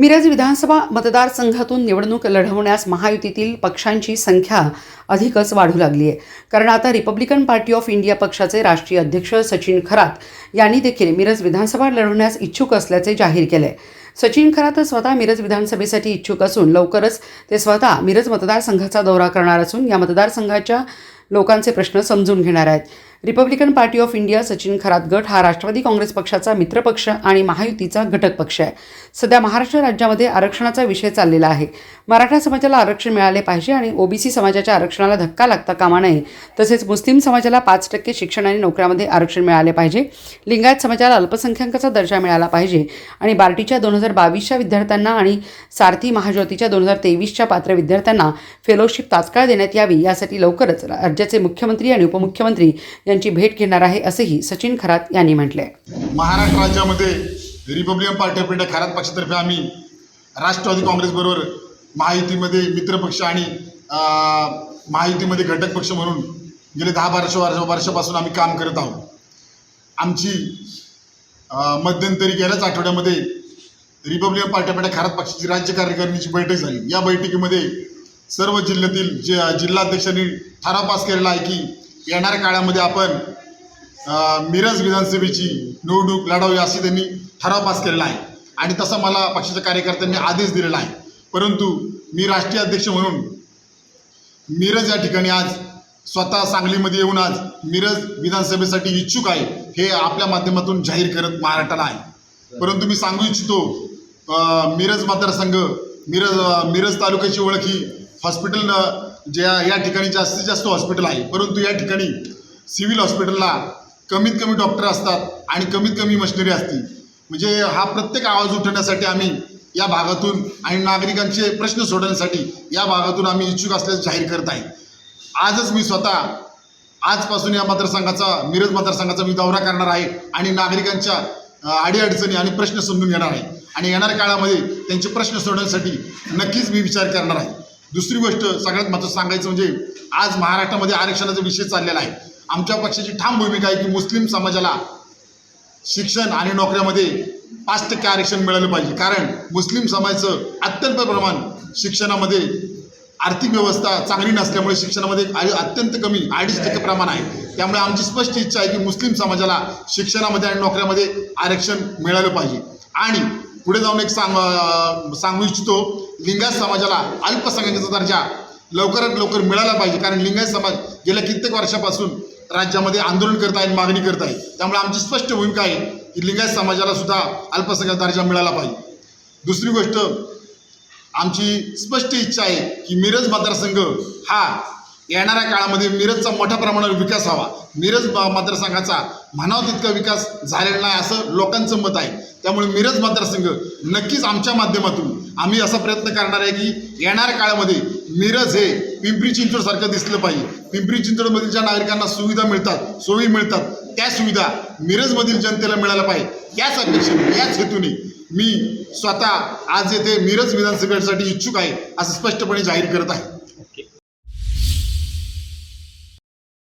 मिरज विधानसभा मतदारसंघातून निवडणूक लढवण्यास महायुतीतील पक्षांची संख्या अधिकच वाढू लागली आहे. कारण आता रिपब्लिकन पार्टी ऑफ इंडिया पक्षाचे राष्ट्रीय अध्यक्ष सचिन खरात यांनी देखील मिरज विधानसभा लढवण्यास इच्छुक असल्याचे जाहीर केले सचिन खरात स्वतः मिरज विधानसभेसाठी इच्छुक असून लवकरच ते स्वतः मिरज मतदारसंघाचा दौरा करणार असून या मतदारसंघाच्या लोकांचे प्रश्न समजून घेणार आहेत. Republican Party of India Sachin Kharat गट हा राष्ट्रवादी काँग्रेस पक्षाचा मित्रपक्ष आणि महायुतीचा घटक पक्ष आहे. सध्या महाराष्ट्र राज्यामध्ये आरक्षणाचा विषय चाललेला आहे. मराठा समाजाला आरक्षण मिळाले पाहिजे आणि ओबीसी समाजाच्या आरक्षणाला धक्का लागता कामा नये. तसेच मुस्लिम समाजाला पाच टक्के शिक्षण आणि नोकऱ्यामध्ये आरक्षण मिळाले पाहिजे. लिंगायत समाजाला अल्पसंख्याकाचा दर्जा मिळाला पाहिजे. आणि बार्टीच्या दोन हजार बावीसच्या विद्यार्थ्यांना आणि सारथी महाज्योतीच्या दोन हजार तेवीसच्या पात्र विद्यार्थ्यांना फेलोशिप तात्काळ देण्यात यावी यासाठी लवकरच राज्याचे मुख्यमंत्री आणि उपमुख्यमंत्री यांची भेट घेणार आहे असेही सचिन खरात यांनी म्हटले महाराष्ट्र राज्यामध्ये Republican Party of India Kharat पक्षातर्फे आम्ही राष्ट्रवादी काँग्रेसबरोबर महायुतीमध्ये मित्रपक्ष आणि महायुतीमध्ये घटक पक्ष म्हणून गेले दहा बाराशे वर्ष वर्षापासून आम्ही काम करत आहोत. आमची मध्यंतरी गेल्याच आठवड्यामध्ये Republican Party of India Kharat पक्षाची राज्य कार्यकारिणीची बैठक झाली. या बैठकीमध्ये सर्व जिल्ह्यातील जे जिल्हाध्यक्षांनी ठराव पास केलेला आहे की येणाऱ्या काळामध्ये आपण मिरज विधानसभेची निवडणूक लढावी अशी त्यांनी ठराव पास केलेला आहे. आणि तसा मला पक्षाच्या कार्यकर्त्यांनी आदेश दिलेला आहे. परंतु मी राष्ट्रीय अध्यक्ष म्हणून मिरज या ठिकाणी आज स्वतः सांगलीमध्ये येऊन आज मिरज विधानसभेसाठी इच्छुक आहे हे आपल्या माध्यमातून जाहीर करत महाराष्ट्राला आहे. परंतु मी सांगू इच्छितो मिरज मतदारसंघ मिरज मिरज तालुक्याची ओळख ही हॉस्पिटल म्हणजे ज्या या ठिकाणी जास्तीत जास्त हॉस्पिटल आहे. परंतु या ठिकाणी सिव्हिल हॉस्पिटलला कमीत कमी डॉक्टर असतात आणि कमीत कमी मशिनरी असते म्हणजे हा प्रत्येक आवाज उठवण्यासाठी आम्ही या भागातून आणि नागरिकांचे प्रश्न सोडवण्यासाठी या भागातून आम्ही इच्छुक असल्याचं जाहीर करत आहे. आजच मी स्वतः आजपासून या मतदारसंघाचा मिरज मतदारसंघाचा मी दौरा करणार आहे आणि नागरिकांच्या अडीअडचणी आणि प्रश्न समजून घेणार आहे. आणि येणाऱ्या काळामध्ये त्यांचे प्रश्न सोडवण्यासाठी नक्कीच मी विचार करणार आहे. दुसरी गोष्ट सगळ्यात महत्त्वाचं सांगायचं म्हणजे आज महाराष्ट्रामध्ये आरक्षणाचा विषय चाललेला आहे. आमच्या पक्षाची ठाम भूमिका आहे की मुस्लिम समाजाला शिक्षण आणि नोकऱ्यामध्ये पाच टक्के आरक्षण मिळालं पाहिजे. कारण मुस्लिम समाजाचं अत्यल्प प्रमाण शिक्षणामध्ये आर्थिक व्यवस्था चांगली नसल्यामुळे शिक्षणामध्ये अत्यंत कमी अडीच टक्के प्रमाण आहे. त्यामुळे आमची स्पष्ट इच्छा आहे की मुस्लिम समाजाला शिक्षणामध्ये आणि नोकऱ्यामध्ये आरक्षण मिळालं पाहिजे. आणि पुढे जाऊन एक सांग सांगू इच्छितो. लिंगायत समाजाला अल्पसंख्याकाचा दर्जा लवकरात लवकर मिळाला पाहिजे. कारण लिंगायत समाज गेल्या कित्येक वर्षापासून राज्यामध्ये आंदोलन करत आहे आणि मागणी करत आहे. त्यामुळे आमची स्पष्ट भूमिका आहे की लिंगायत समाजाला सुद्धा अल्पसंख्याक दर्जा मिळाला पाहिजे. दुसरी गोष्ट आमची स्पष्ट इच्छा आहे की मिरज मतदारसंघ हा येणाऱ्या काळामध्ये मिरजचा मोठ्या प्रमाणावर विकास व्हावा. मिरज मतदारसंघाचा म्हणावा तितका विकास झालेला नाही असं लोकांचं मत आहे. त्यामुळे मिरज मतदारसंघ नक्कीच आमच्या माध्यमातून आम्ही असा प्रयत्न करणार आहे की येणाऱ्या काळामध्ये मिरज हे पिंपरी चिंचवडसारखं दिसलं पाहिजे. पिंपरी चिंचवडमधील ज्या नागरिकांना सुविधा मिळतात सोयी मिळतात त्या सुविधा मिरजमधील जनतेला मिळायला पाहिजे. याच अपेक्षेने याच हेतूने मी स्वतः आज येथे मिरज विधानसभेसाठी इच्छुक आहे असं स्पष्टपणे जाहीर करत आहे.